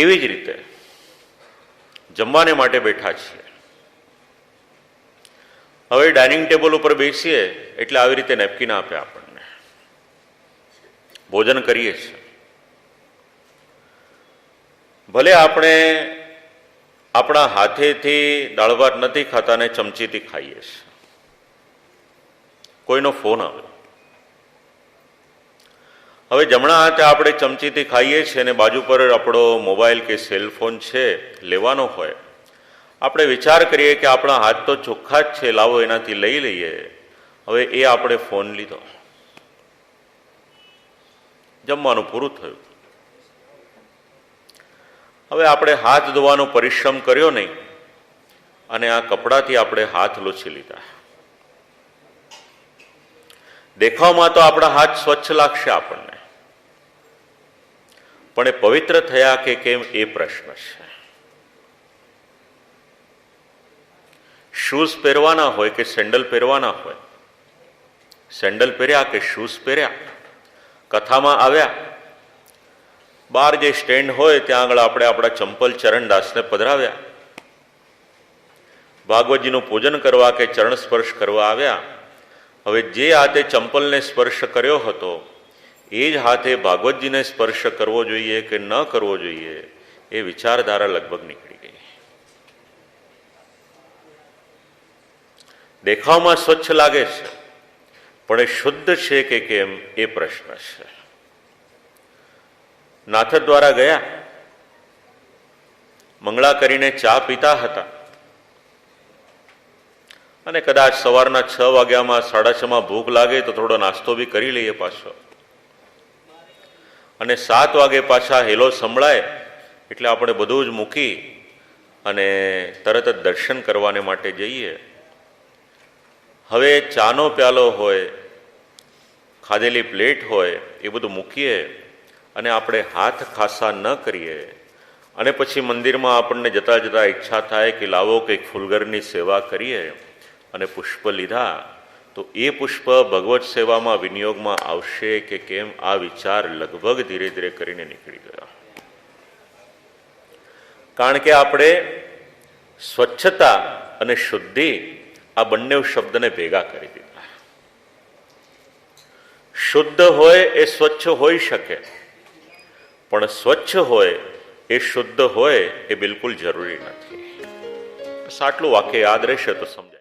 એવી જ રીતે જમવાને માટે બેઠા છીએ. હવે ડાઇનિંગ ટેબલ ઉપર બેસીએ એટલે આવી રીતે નેપકિન આપે આપણને. ભોજન કરીએ છીએ. ભલે આપણે આપણા હાથેથી દાળ ભાત નથી ખાતા ને ચમચીથી ખાઈએ છીએ. કોઈનો ફોન આવે. હવે જમણા હાથે આપણે ચમચીથી ખાઈએ છીએ અને બાજુ પર આપણો મોબાઈલ કે સેલફોન છે, લેવાનો હોય. આપણે વિચાર કરીએ કે આપણા હાથ તો ચોખ્ખા જ છે, લાવો એનાથી લઈ લઈએ. હવે એ આપણે ફોન લીધો. જમવાનું પૂરું થયું. હવે આપણે હાથ ધોવાનો પરિશ્રમ કર્યો નહીં, અને આ કપડાથી આપણે હાથ લૂછી લીધા. દેખાવમાં તો આપણા હાથ સ્વચ્છ લાગશે આપણને. પણ એ પવિત્ર થયા કે કેમ એ પ્રશ્ન છે. શૂઝ પહેરવાના હોય કે સેન્ડલ પહેરવાના હોય? સેન્ડલ પહેર્યા કે શૂઝ પહેર્યા? કથામાં આવ્યા? બહાર જે સ્ટેન્ડ હોય ત્યાં આગળ આપણે આપણા ચંપલ ચરણદાસને પધરાવ્યા. ભાગવતજીનું પૂજન કરવા કે ચરણ સ્પર્શ કરવા આવ્યા. હવે જે હાથે ચંપલને સ્પર્શ કર્યો હતો એ જ હાથે ભાગવતજીને સ્પર્શ કરવો જોઈએ કે ન કરવો જોઈએ, એ વિચારધારા લગભગ નીકળી ગઈ. દેખાવમાં સ્વચ્છ લાગે છે, પણ એ શુદ્ધ છે કે કેમ એ પ્રશ્ન છે. નાથ દ્વારા ગયા. મંગળા કરીને ચા પીતા હતા. અને કદાચ સવારના છ વાગ્યામાં સાડા છમાં ભૂખ લાગે તો થોડો નાસ્તો બી કરી લઈએ પાછો. અને સાત વાગે પાછા હેલો સંભળાય એટલે આપણે બધું જ મૂકી અને તરત જ દર્શન કરવાને માટે જઈએ. હવે ચાનો પ્યાલો હોય, ખાધેલી પ્લેટ હોય, એ બધું મૂકીએ અને આપણે હાથ ખાસા ન કરીએ. અને પછી મંદિરમાં આપણને જતાં જતાં ઈચ્છા થાય કે લાવો કંઈક ફૂલગરની સેવા કરીએ અને પુષ્પ લીધા. તો એ પુષ્પ ભગવત સેવામાં વિનિયોગમાં આવશે કે કેમ? આ વિચાર લગભગ ધીરે ધીરે કરીને નીકળી ગયા. કારણ કે આપણે સ્વચ્છતા અને શુદ્ધિ આ બંને શબ્દને ભેગા કરી દીધા. શુદ્ધ હોય એ સ્વચ્છ હોઈ શકે, પણ સ્વચ્છ હોય એ શુદ્ધ હોય એ બિલકુલ જરૂરી નથી. સાટલું વાક્ય યાદ રહેશે તો સમજાય.